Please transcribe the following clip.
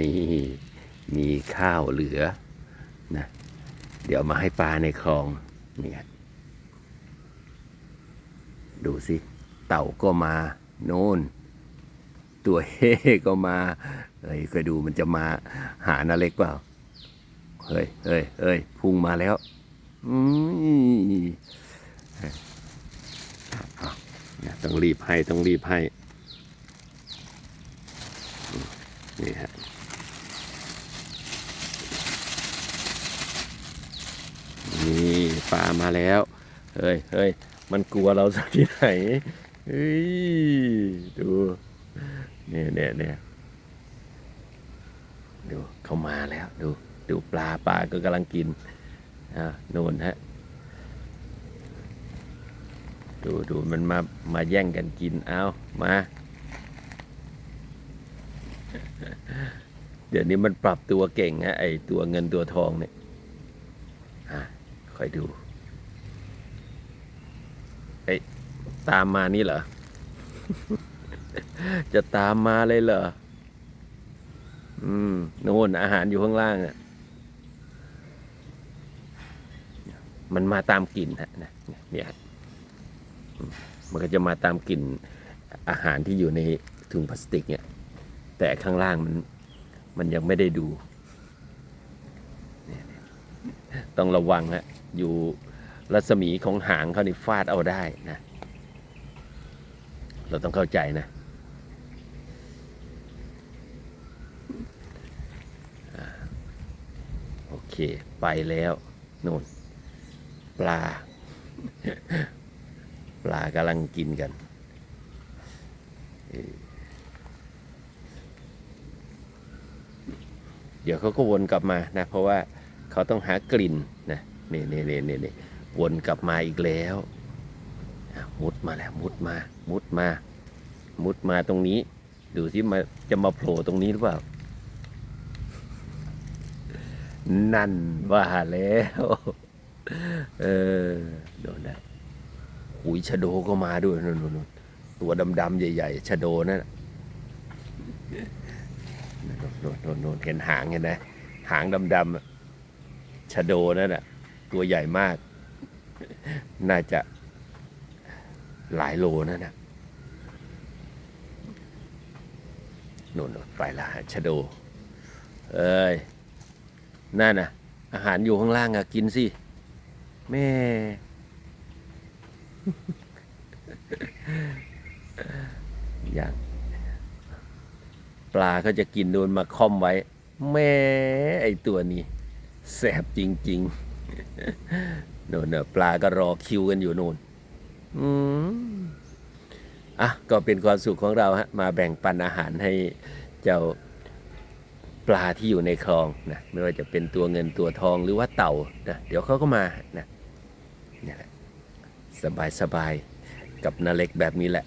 นี่มีข้าวเหลือนะเดี๋ยวมาให้ปลาในคลองเนี่ยดูสิ เต่าก็มา โน่น ตัวเฮก็มา เฮ้ยเคยดูมันจะมาหานาเล็กเปล่า เฮ้ยเฮ้ยเฮ้ยพุ่งมาแล้วอืมต้องรีบให้ ต้องรีบให้ นี่ฮะนี่ ปลามาแล้ว เฮ้ยเฮ้ยมันกลัวเราสักที่ไหนเฮ้ยดูเนี่ยเนี่ยเนี่ยดูเขามาแล้ว ดูดูปลาปลาก็กำลังกินอ่าโน่นฮะดูดูมันมามาแย่งกันกินเอามา เดี๋ยวนี้มันปรับตัวเก่งฮะไอตัวเงินตัวทองเนี่ย อยดูไอยตามมานี่เหรอ จะตามมาเลยเหรอ อืมโน่นอาหารอยู่ข้างล่างอะ มันมาตามกลิ่นฮะนะเนี่ยมันก็จะมาตามกลิ่นอาหารที่อยู่ในถุงพลาสติกเนี่ย แต่ข้างล่างมัน มันยังไม่ได้ดู ต้องระวังฮะ อยู่รัศมีของหางเขานี่ฟาดเอาได้นะ เราต้องเข้าใจนะโอเค ไปแล้วนู่น ปลา ปลากำลังกินกันเออเดี๋ยวเขาก็วนกลับมานะ เพราะว่าเขาต้องหากลิ่นนะ นี่นี่นี่นี่นี่วนกลับมาอีกแล้วมุดมาแล้วมุดมามุดมา มุดมาตรงนี้ ดูสิมาจะมาโผล่ตรงนี้หรือเปล่า นั่นว่าแล้วเออโดนได้หุยชะโดก็มาด้วยนู่นนนตัวดำๆใหญ่ ๆชะโดนั่นน่ะโน่นโน่นโน่นเห็นหางเห็นไหมหางดำๆชะโดนั่นน่ะ ตัวใหญ่มาก น่าจะหลายโลนั่นน่ะโน่นโน่นไปละชะโด เอ้ยนั่นน่ะอาหารอยู่ข้างล่างอะกินสิ แม่ อย่างปลาเขาจะกินโดนมาค่อมไว้ แม่ไอตัวนี้ แสบจริง ๆ โน่นเนอะปลาก็รอคิวกันอยู่โน่นอืมอะก็เป็นความสุขของเราฮะมาแบ่งปันอาหารให้เจ้าปลาที่อยู่ในคลองนะไม่ว่าจะเป็นตัวเงินตัวทองหรือว่าเต่านะเดี๋ยวเขาก็มานะนี่แหละสบายสบายกับนาเล็กแบบนี้แหละ